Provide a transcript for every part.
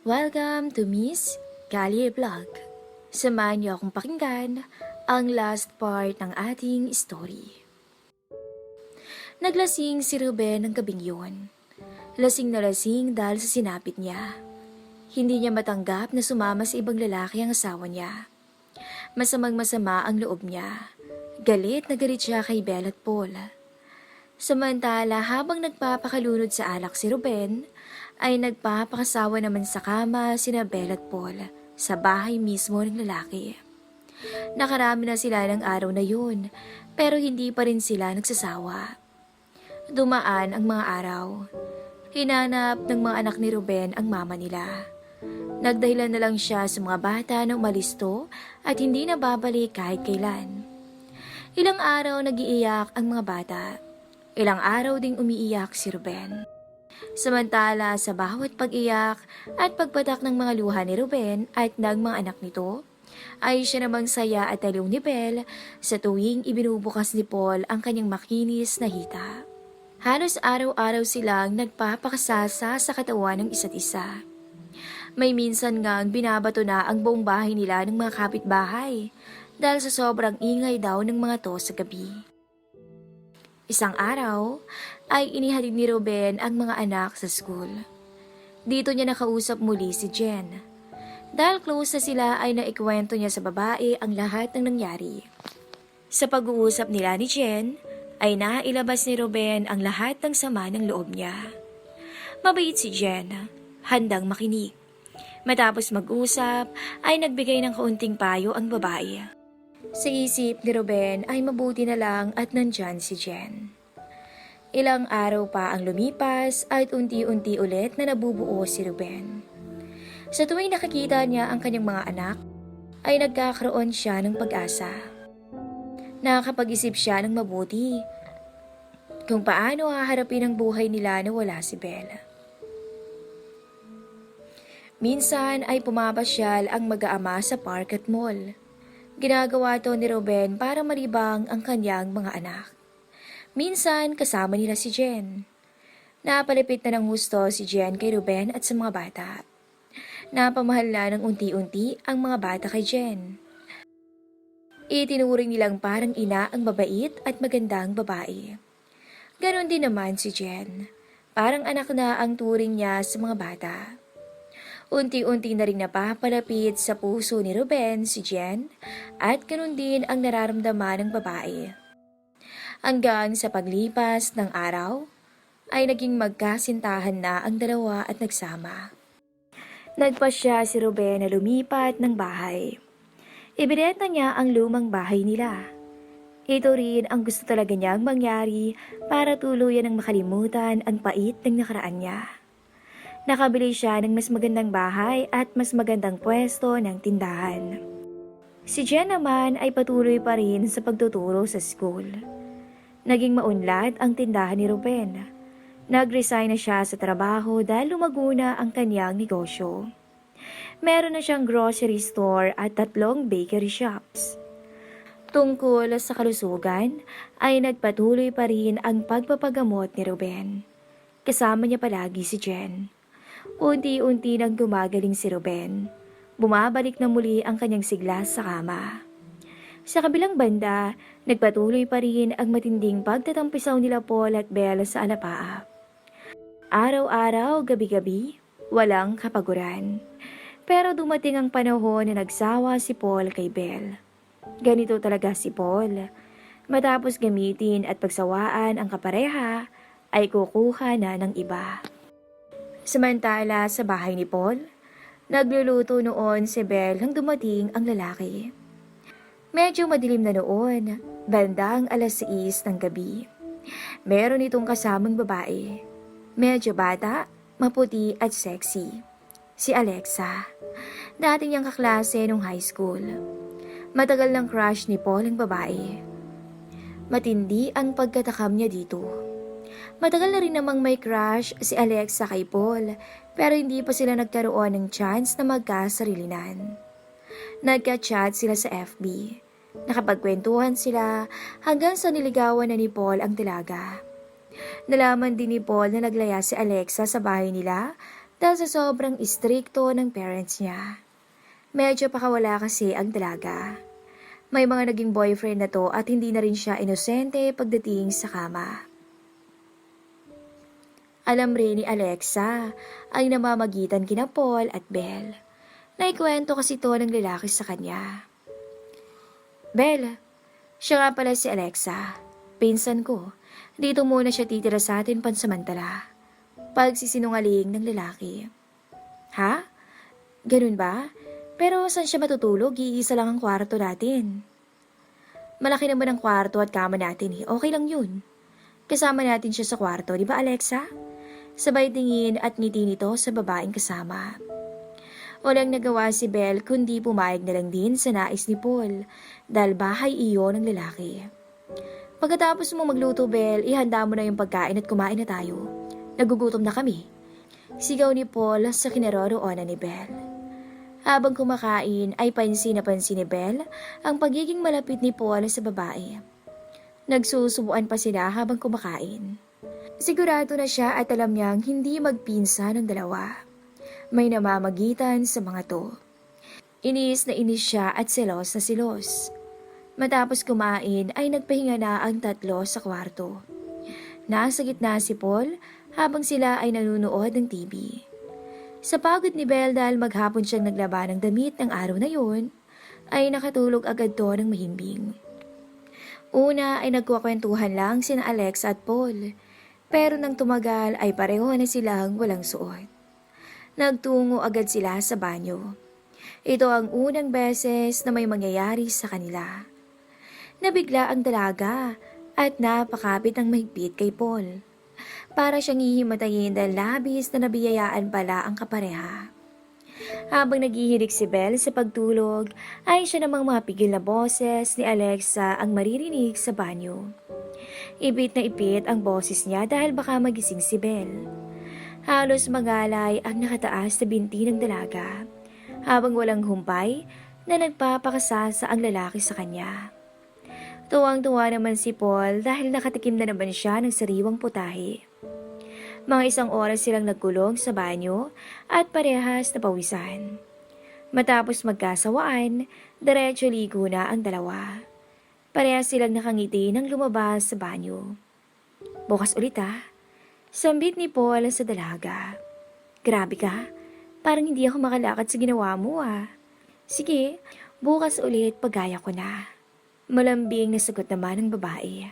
Welcome to Miss Kali Vlog. Samahan niyo akong pakinggan ang last part ng ating story. Naglasing si Ruben ng gabing yun. Lasing na lasing dahil sa sinapit niya. Hindi niya matanggap na sumama sa ibang lalaki ang asawa niya. Masamang masama ang loob niya. Galit na galit siya kay Belle at Paul. Samantala habang nagpapakalunod sa alak si Ruben, ay nagpapakasawa naman sa kama sina Belle at Paul sa bahay mismo ng lalaki. Nakarami na sila ng araw na yun, pero hindi pa rin sila nagsasawa. Dumaan ang mga araw. Hinanap ng mga anak ni Ruben ang mama nila. Nagdahilan na lang siya sa mga bata na umalisto at hindi na babalik kahit kailan. Ilang araw nagiiyak ang mga bata. Ilang araw ding umiiyak si Ruben. Samantala sa bawat pag-iyak at pagpatak ng mga luha ni Ruben at ng mga anak nito, ay siya namang saya at aliw ni Belle sa tuwing ibinubukas ni Paul ang kanyang makinis na hita. Halos araw-araw silang nagpapakasasa sa katawan ng isa't isa. May minsan nga binabato na ang buong bahay nila ng mga kapitbahay dahil sa sobrang ingay daw ng mga to sa gabi. Isang araw ay inihatid ni Ruben ang mga anak sa school. Dito niya nakausap muli si Jen. Dahil close na sila ay naikwento niya sa babae ang lahat ng nangyari. Sa pag-uusap nila ni Jen, ay nailabas ni Ruben ang lahat ng sama ng loob niya. Mabait si Jen, handang makinig. Matapos mag-usap, ay nagbigay ng kaunting payo ang babae. Sa isip ni Ruben ay mabuti na lang at nandyan si Jen. Ilang araw pa ang lumipas at unti-unti ulit na nabubuo si Ruben. Sa tuwing nakikita niya ang kanyang mga anak, ay nagkakaroon siya ng pag-asa. Nakakapag-isip siya ng mabuti kung paano haharapin ang buhay nila na wala si Bella. Minsan ay pumapasyal ang mag-aama sa park at mall. Ginagawa to ni Ruben para maribang ang kanyang mga anak. Minsan kasama nila si Jen. Napalapit na ng husto si Jen kay Ruben at sa mga bata. Napamahal na ng unti-unti ang mga bata kay Jen. Itinuring nilang parang ina ang babait at magandang babae. Ganon din naman si Jen. Parang anak na ang turing niya sa mga bata. Unti-unti na rin napapalapit sa puso ni Ruben si Jen at ganun din ang nararamdaman ng babae. Hanggang sa paglipas ng araw, ay naging magkasintahan na ang dalawa at nagsama. Nagpasya si Ruben na lumipat ng bahay. Ibinenta niya ang lumang bahay nila. Ito rin ang gusto talaga niyang mangyari para tuluyan ng makalimutan ang pait ng nakaraan niya. Nakabili siya ng mas magandang bahay at mas magandang pwesto ng tindahan. Si Jen naman ay patuloy pa rin sa pagtuturo sa school. Naging maunlad ang tindahan ni Ruben. Nag-resign na siya sa trabaho dahil lumago na ang kanyang negosyo. Meron na siyang grocery store at tatlong bakery shops. Tungkol sa kalusugan ay nagpatuloy pa rin ang pagpapagamot ni Ruben. Kasama niya palagi si Jen. Unti-unti nang gumagaling si Ruben. Bumabalik na muli ang kanyang sigla sa kama. Sa kabilang banda, nagpatuloy pa rin ang matinding pagtatampisaw nila Paul at Bella sa alapaap. Araw-araw, gabi-gabi, walang kapaguran. Pero dumating ang panahon na nagsawa si Paul kay Belle. Ganito talaga si Paul. Matapos gamitin at pagsawaan ang kapareha, ay kukuha na ng iba. Samantala sa bahay ni Paul, nagluluto noon si Belle nang dumating ang lalaki. Medyo madilim na noon, bandang alas 6 ng gabi. Meron itong kasamang babae. Medyo bata, maputi at sexy. Si Alexa. Dati niyang kaklase nung high school. Matagal ng crush ni Paul ang babae. Matindi ang pagkatakam niya dito. Matagal na rin namang may crush si Alexa kay Paul pero hindi pa sila nagkaroon ng chance na magkasarilinan. Nagka-chat sila sa FB. Nakapagkwentuhan sila hanggang sa niligawan na ni Paul ang talaga. Nalaman din ni Paul na naglaya si Alexa sa bahay nila dahil sa sobrang istrikto ng parents niya. Medyo pakawala kasi ang dalaga. May mga naging boyfriend na to at hindi na rin siya inosente pagdating sa kama. Alam rin ni Alexa ang namamagitan kina Paul at Belle. Naikwento kasi to ng lalaki sa kanya. Belle, siya nga pala si Alexa. Pinsan ko. Dito muna siya titira sa atin pansamantala. Pagsisinungaling ng lalaki. Ha? Ganun ba? Pero saan siya matutulog? Iisa lang ang kwarto natin. Malaki naman ang kwarto at kama natin eh. Okay lang yun. Kasama natin siya sa kwarto, di ba Alexa? Sabay tingin at ngiti nito sa babaeng kasama. Walang nagawa si Belle kundi pumayag na lang din sa nais ni Paul dahil bahay iyon ng lalaki. Pagkatapos mo magluto, Belle, ihanda mo na yung pagkain at kumain na tayo. Nagugutom na kami. Sigaw ni Paul sa kinaroroonan ni Belle. Habang kumakain ay pansin na pansin ni Belle ang pagiging malapit ni Paul sa babae. Nagsusubuan pa sila habang kumakain. Sigurado na siya at alam niyang hindi magpinsa ng dalawa. May namamagitan sa mga to. Inis na inis siya at selos na selos. Matapos kumain ay nagpahinga na ang tatlo sa kwarto. Nasa gitna si Paul habang sila ay nanonood ng TV. Sa pagod ni Belle dahil maghapon siyang naglaba ng damit ng araw na yun, ay nakatulog agad to ng mahimbing. Una ay nagkukwentuhan lang sina Alex at Paul, pero nang tumagal ay pareho na silang walang suot. Nagtungo agad sila sa banyo. Ito ang unang beses na may mangyayari sa kanila. Nabigla ang dalaga at napakapit ang mahigpit kay Paul. Para siyang hihimatayin dahil labis na nabiyayaan pala ang kapareha. Habang naghihilig si Belle sa pagtulog, ay siya namang mapigil na boses ni Alexa ang maririnig sa banyo. Ipit na ipit ang boses niya dahil baka magising si Belle. Halos magalay ang nakataas na binti ng dalaga, habang walang humpay na nagpapakasasa ang lalaki sa kanya. Tuwang-tuwa naman si Paul dahil nakatikim na naman siya ng sariwang putahe. Mga isang oras silang nagkulong sa banyo at parehas na pawisan. Matapos magkasawaan, diretso ligo na ang dalawa. Parehas silang nakangiti nang lumabas sa banyo. Bukas ulit ah. Sambit ni Paul sa dalaga. Grabe ka, parang hindi ako makalakad sa ginawa mo ah. Sige, bukas ulit pagaya ko na. Malambing na sagot naman ng babae.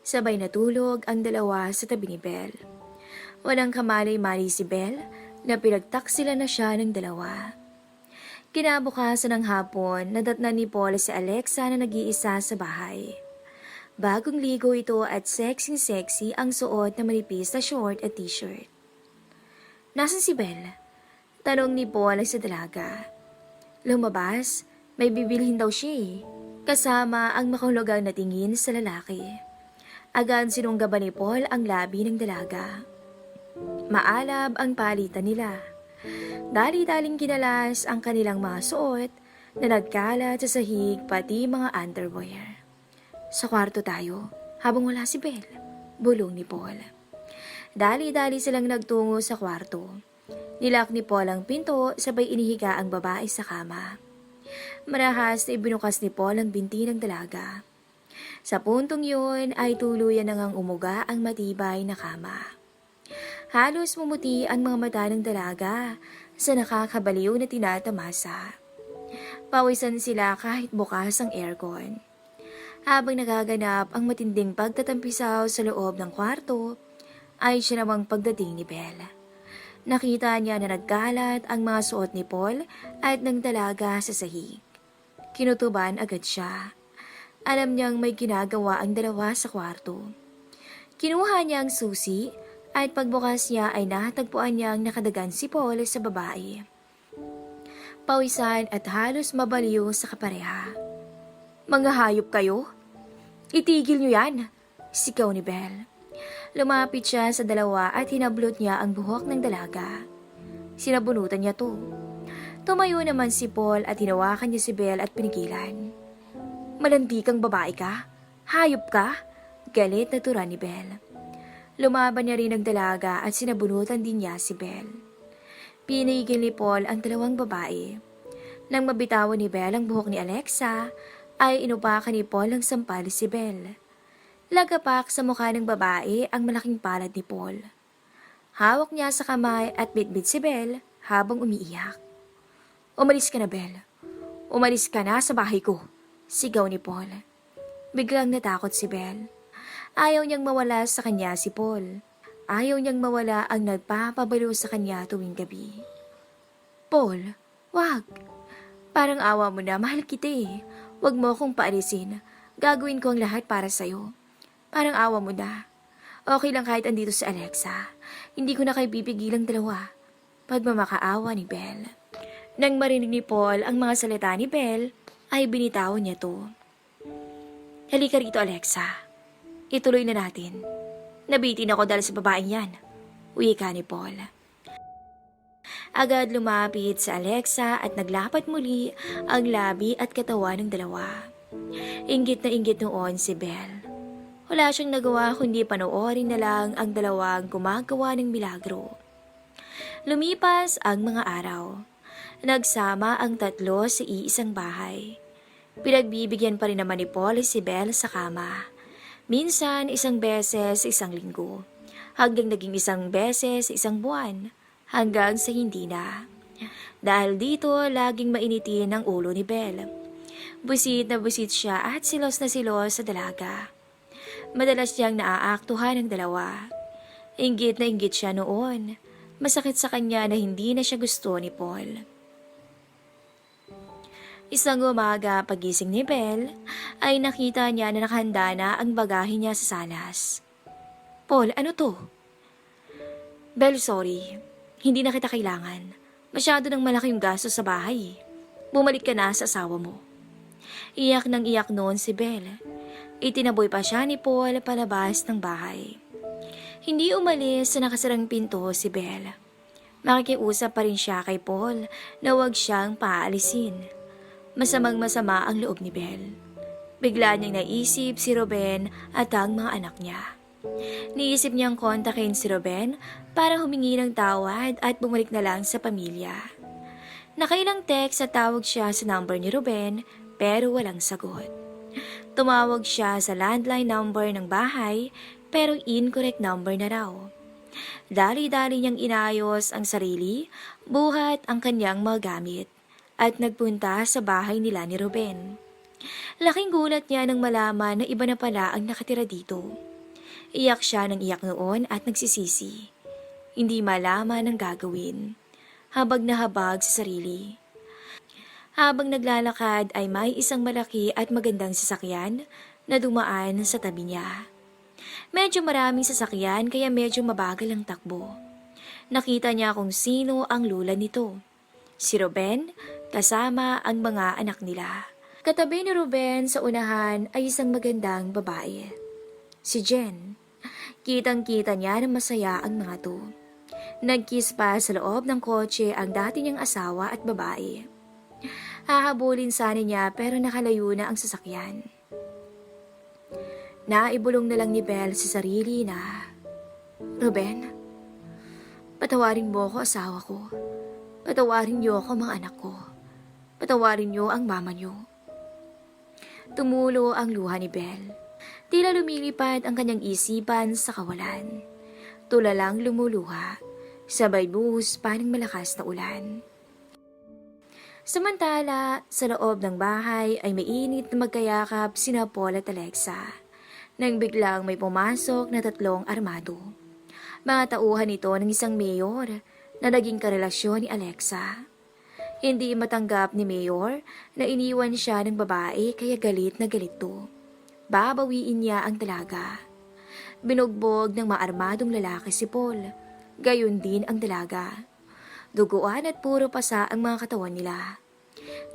Sabay natulog ang dalawa sa tabi ni Belle. Walang kamalay-mali si Belle na pinagtaksila na siya ng dalawa. Kinabukasan ng hapon, nadatnan ni Paul si Alexa na nag-iisa sa bahay. Bagong ligo ito at sexy-sexy ang suot na manipis na short at t-shirt. Nasaan si Belle? Tanong ni Paul sa dalaga. Lumabas, may bibilhin daw siya eh. Kasama ang makahulugang na tingin sa lalaki. Agad sinunggaban ni Paul ang labi ng dalaga. Maalab ang palitan nila. Dali-daling kinalas ang kanilang mga suot na nagkalat sa sahig pati mga underwear. Sa kwarto tayo, habang wala si Belle, bulong ni Paul. Dali-dali silang nagtungo sa kwarto. Nilak ni Paul ang pinto sabay inihiga ang babae sa kama. Marahas na ibinukas ni Paul ang binti ng dalaga. Sa puntong yun ay tuluyan na ngang umuga ang matibay na kama. Halos mumuti ang mga mata ng dalaga sa nakakabaliw na tinatamasa. Pawisan sila kahit bukas ang aircon. Habang nagaganap ang matinding pagtatampisaw sa loob ng kwarto, ay siya namang pagdating ni Bella. Nakita niya na nagkalat ang mga suot ni Paul at ng dalaga sa sahig. Kinutuban agad siya. Alam niyang may ginagawa ang dalawa sa kwarto. Kinuha niya ang susi at pagbukas niya ay natagpuan niyang nakadagan si Paul sa babae. Pawisan at halos mabaliw sa kapareha. Mga hayop kayo? Itigil niyo yan! Sigaw ni Belle. Lumapit siya sa dalawa at hinablot niya ang buhok ng dalaga. Sinabunutan niya to. Tumayo naman si Paul at hinawakan niya si Belle at pinigilan. Malandi kang babae ka? Hayop ka? Galit na tura ni Belle. Lumaban niya rin ang dalaga at sinabunutan din niya si Belle. Pinigil ni Paul ang dalawang babae. Nang mabitawan ni Belle ang buhok ni Alexa, ay inupakan ni Paul ang sampal si Belle. Lagapak sa mukha ng babae ang malaking palad ni Paul. Hawak niya sa kamay at bitbit si Belle habang umiiyak. Umalis ka na, Belle. Umalis ka na sa bahay ko. Sigaw ni Paul. Biglang natakot si Belle. Ayaw niyang mawala sa kanya si Paul. Ayaw niyang mawala ang nagpapabalo sa kanya tuwing gabi. Paul, wag. Parang awa mo na, mahal kita eh. Wag mo akong paalisin. Gagawin ko ang lahat para sa'yo. Parang awa mo na. Okay lang kahit andito si Alexa. Hindi ko na kayo pipigilang dalawa. Pagmamakaawa ni Belle. Nang marinig ni Paul ang mga salita ni Belle, ay binitawan niya to. Halika rito, Alexa. Ituloy na natin. Nabitin ako dahil sa babaeng yan. Uwi ka ni Paul. Agad lumapit sa Alexa at naglapat muli ang labi at katawan ng dalawa. Inggit na inggit noon si Belle. Wala siyang nagawa kundi panoorin na lang ang dalawang gumagawa ng milagro. Lumipas ang mga araw. Nagsama ang tatlo sa iisang bahay. Pinagbibigyan pa rin naman ni Paul si Belle sa kama. Minsan isang beses sa isang linggo. Hanggang naging isang beses sa isang buwan. Hanggang sa hindi na. Dahil dito, laging mainitin ang ulo ni Belle. Busit na busit siya at silos na silos sa dalaga. Madalas niyang naaaktuhan ng dalawa. Inggit na inggit siya noon. Masakit sa kanya na hindi na siya gusto ni Paul. Isang umaga pagising ni Belle, ay nakita niya na nakahanda na ang bagahe niya sa salas. Paul, ano to? Belle, sorry. Hindi na kita kailangan. Masyado nang malaki yung gasto sa bahay. Bumalik ka na sa asawa mo. Iyak nang iyak noon si Belle. Itinaboy pa siya ni Paul palabas ng bahay. Hindi umalis sa nakasarang pinto si Belle. Makikiusap pa rin siya kay Paul na huwag siyang paalisin. Masamang masama ang loob ni Belle. Bigla niyang naisip si Ruben at ang mga anak niya. Niisip niyang kontakin si Ruben para humingi ng tawad at bumalik na lang sa pamilya. Nakailang text at tawag siya sa number ni Ruben pero walang sagot. Tumawag siya sa landline number ng bahay pero incorrect number na raw. Dali-dali niyang inayos ang sarili, buhat ang kanyang mga gamit at nagpunta sa bahay nila ni Ruben. Laking gulat niya nang malaman na iba na pala ang nakatira dito. Iyak siya ng iyak noon at nagsisisi. Hindi malaman ang gagawin. Habag na habag sa sarili. Habang naglalakad ay may isang malaki at magandang sasakyan na dumaan sa tabi niya. Medyo maraming sasakyan kaya medyo mabagal ang takbo. Nakita niya kung sino ang lula nito. Si Ruben kasama ang mga anak nila. Katabi ni Ruben sa unahan ay isang magandang babae. Si Jen. Kitang-kita niya na masaya ang mga to. Nagkiss pa sa loob ng kotse ang dati niyang asawa at babae. Hahabulin sana niya pero nakalayo na ang sasakyan. Naibulong na lang ni Belle sa sarili na, Ruben, patawarin mo ako asawa ko. Patawarin niyo ako mga anak ko. Patawarin niyo ang mama niyo. Tumulo ang luha ni Belle. Tila lumilipad ang kanyang isipan sa kawalan. Tulalang lumuluha, sabay buhos pa malakas na ulan. Samantala, sa loob ng bahay ay mainit na magkayakap sina Paul at Alexa. Nang biglang may pumasok na tatlong armado. Mga tauhan ito ng isang mayor na naging karelasyon ni Alexa. Hindi matanggap ni Mayor na iniwan siya ng babae kaya galit na galit to. Babawiin niya ang dalaga. Binugbog ng maarmadong lalaki si Paul. Gayon din ang dalaga. Duguan at puro pasa ang mga katawan nila.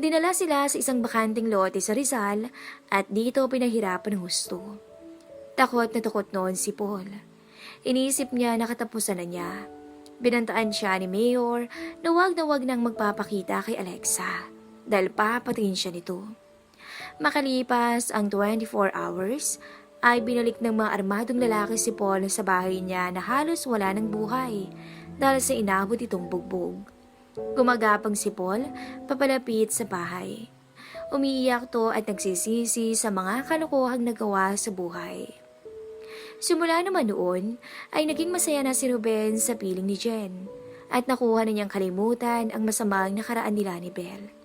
Dinala sila sa isang bakanting lote sa Rizal at dito pinahirapan ng husto. Takot na takot noon si Paul. Inisip niya na katapusan na niya. Binantaan siya ni Mayor na wag na wag nang magpapakita kay Alexa dahil papatingin siya nito. Makalipas ang 24 hours ay binalik ng mga armadong lalaki si Paul sa bahay niya na halos wala ng buhay dahil sa inabot itong bugbog. Gumagapang si Paul papalapit sa bahay. Umiiyak to at nagsisisi sa mga kalokohang nagawa sa buhay. Simula naman noon ay naging masaya na si Ruben sa piling ni Jen at nakuha na niyang kalimutan ang masamang nakaraan nila ni Belle.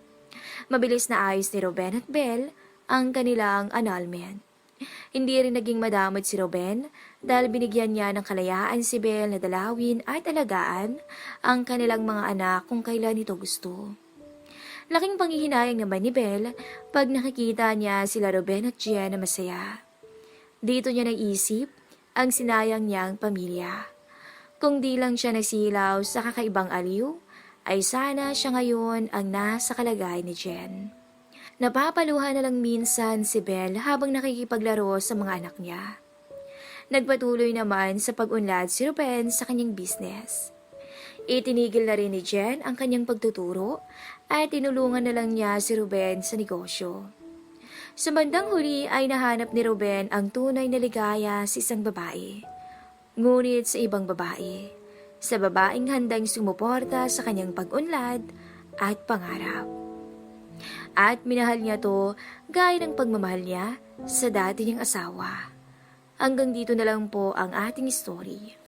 Mabilis na ayos ni Ruben at Belle ang kanilang annulment. Hindi rin naging madamot si Ruben dahil binigyan niya ng kalayaan si Belle na dalawin at alagaan ang kanilang mga anak kung kailan ito gusto. Laking panghihinayang naman ni Belle pag nakikita niya sila Ruben at Jen na masaya. Dito niya naisip ang sinayang niyang pamilya. Kung di lang siya nasilaw sa kakaibang aliw, ay sana siya ngayon ang nasa kalagay ni Jen. Napapaluhan na lang minsan si Belle habang nakikipaglaro sa mga anak niya. Nagpatuloy naman sa pag-unlad si Ruben sa kanyang business. Itinigil na rin ni Jen ang kanyang pagtuturo at tinulungan na lang niya si Ruben sa negosyo. Sa bandang huli ay nahanap ni Ruben ang tunay na ligaya sa isang babae. Ngunit sa ibang babae. Sa babaeng handang sumuporta sa kanyang pag-unlad at pangarap. At minahal niya to gaya ng pagmamahal niya sa dati niyang asawa. Hanggang dito na lang po ang ating story.